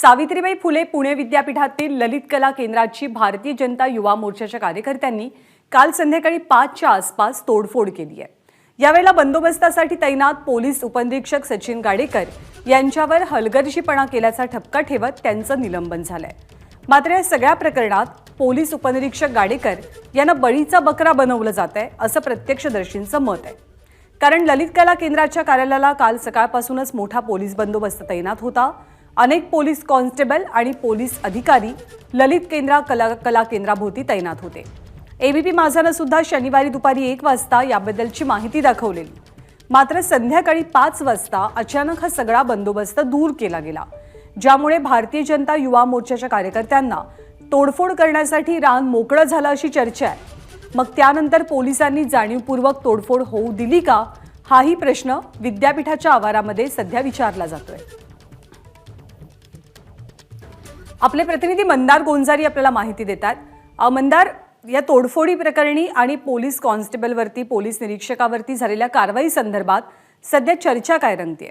सावित्रीबाई फुले पुणे विद्यापीठातील ललित कला केंद्राची भारतीय जनता युवा मोर्चाच्या कार्यकर्त्यांनी काल संध्याकाळी पाचच्या आसपास तोडफोड केली आहे. यावेळेला बंदोबस्तासाठी तैनात पोलीस उपनिरीक्षक सचिन गाडेकर यांच्यावर हलगर्जीपणा केल्याचा ठपका ठेवत त्यांचं निलंबन झालंय. मात्र या सगळ्या प्रकरणात पोलीस उपनिरीक्षक गाडेकर यांना बळीचा बकरा बनवलं जात आहे असं प्रत्यक्षदर्शींचं मत आहे. कारण ललित कला केंद्राच्या कार्यालयाला काल सकाळपासूनच मोठा पोलीस बंदोबस्त तैनात होता. अनेक पोलीस कॉन्स्टेबल आणि पोलीस अधिकारी ललित केंद्रा कला कला केंद्राभोवती तैनात होते. एबीपी माझानं सुद्धा शनिवारी दुपारी एक वाजता याबद्दलची माहिती दाखवलेली. मात्र संध्याकाळी पाच वाजता अचानक हा सगळा बंदोबस्त दूर केला गेला ज्यामुळे भारतीय जनता युवा मोर्चाच्या कार्यकर्त्यांना तोडफोड करण्यासाठी रान मोकळं झालं अशी चर्चा आहे. मग त्यानंतर पोलिसांनी जाणीवपूर्वक तोडफोड होऊ दिली का? हाही प्रश्न विद्यापीठाच्या आवारामध्ये सध्या विचारला जातोय. आपले प्रतिनिधी मंदार गोंजारी आपल्याला माहिती देतात. मंदार या तोडफोडी प्रकरणी आणि पोलीस कॉन्स्टेबलवरती पोलीस निरीक्षकावरती झालेल्या कारवाई संदर्भात सध्या चर्चा काय रंगते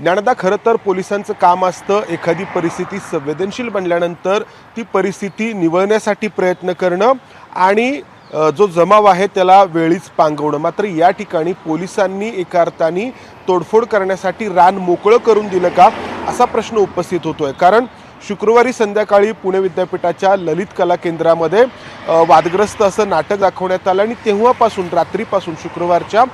ज्ञानदा खरं तर पोलिसांचं काम असतं एखादी परिस्थिती संवेदनशील बनल्यानंतर ती परिस्थिती निवळण्यासाठी प्रयत्न करणं आणि जो जमाव आहे त्याला वेळीच पांगवणं. मात्र या ठिकाणी पोलिसांनी एका अर्थाने तोडफोड करण्यासाठी रान मोकळं करून दिलं का असा प्रश्न उपस्थित होतोय. कारण शुक्रवारी संध्याकाळी पुणे विद्यापीठाच्या ललित कला केंद्रामध्ये वादग्रस्त असं नाटक दाखवण्यात आलं आणि तेव्हापासून रात्रीपासून शुक्रवारच्या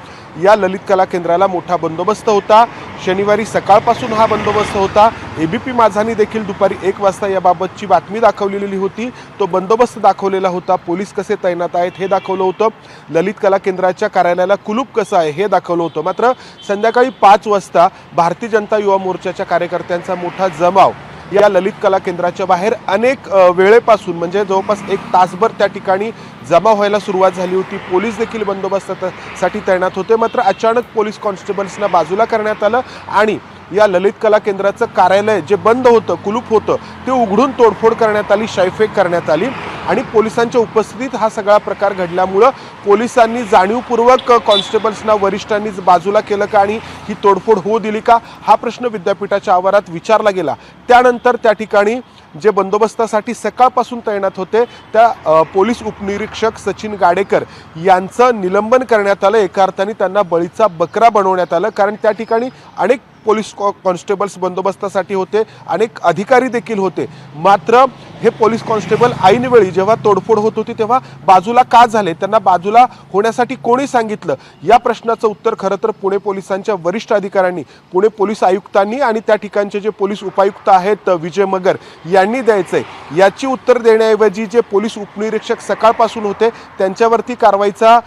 या ललित कला केंद्राला मोठा बंदोबस्त होता. शनिवारी सकाळपासून हा बंदोबस्त होता. एबीपी माझानी देखील दुपारी एक वाजता याबाबतची बातमी दाखवलेली होती. तो बंदोबस्त दाखवलेला होता. पोलीस कसे तैनात आहेत हे दाखवलं होतं. ललित कला केंद्राच्या कार्यालयाला कुलूप कसं आहे हे दाखवलं होतं. मात्र संध्याकाळी पाच वाजता भारतीय जनता युवा मोर्चाच्या कार्यकर्त्यांचा मोठा जमाव या ललित कला केंद्राच्या बाहेर अनेक वेळेपासून म्हणजे जवळपास एक तासभर त्या ठिकाणी जमा व्हायला सुरुवात झाली होती. पोलीस देखील बंदोबस्तासाठी तैनात होते. मात्र अचानक पोलीस कॉन्स्टेबल्सना बाजूला करण्यात आलं आणि या ललित कला केंद्राचं कार्यालय जे बंद होतं कुलूप होतं ते उघडून तोडफोड करण्यात आली शायफेक करण्यात आली. आणि पोलिसांच्या उपस्थितीत हा सगळा प्रकार घडल्यामुळं पोलिसांनी जाणीवपूर्वक कॉन्स्टेबल्सना वरिष्ठांनी बाजूला केलं का आणि ही तोडफोड होऊ दिली का? हा प्रश्न विद्यापीठाच्या आवारात विचारला गेला. त्यानंतर त्या ठिकाणी जे बंदोबस्तासाठी सकाळपासून तैनात होते त्या पोलीस उपनिरीक्षक सचिन गाडेकर यांचं निलंबन करण्यात आलं. एका अर्थाने त्यांना बळीचा बकरा बनवण्यात आलं कारण त्या ठिकाणी अनेक पोलीस कॉ कॉन्स्टेबल्स बंदोबस्तासाठी होते अनेक अधिकारी देखील होते. मात्र हे पोलीस कॉन्स्टेबल ऐनवेळी जेव्हा तोडफोड होत होती तेव्हा बाजूला का झाले? त्यांना बाजूला होण्यासाठी कोणी सांगितलं? या प्रश्नाचं उत्तर खरं तर पुणे पोलिसांच्या वरिष्ठ अधिकाऱ्यांनी पुणे पोलीस आयुक्तांनी आणि त्या ठिकाणचे जे पोलीस उपायुक्त आहेत विजय मगर यांनी द्यायचंय. याची उत्तर देण्याऐवजी जे पोलीस उपनिरीक्षक सकाळपासून होते त्यांच्यावरती कारवाईचा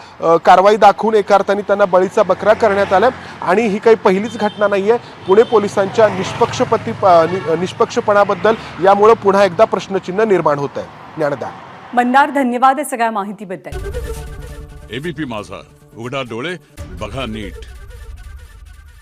कारवाई दाखवून एका अर्थाने त्यांना बळीचा बकरा करण्यात आला. आणि ही काही पहिलीच घटना नाहीये. पुणे पोलिसांच्या निष्पक्षपती निष्पक्षपणाबद्दल यामुळं पुन्हा एकदा प्रश्नचिन्ह निर्माण होत आहे ज्ञानदा. मंदार धन्यवाद सगळ्या माहितीबद्दल. एबीपी माझा. उघडा डोळे बघा नीट.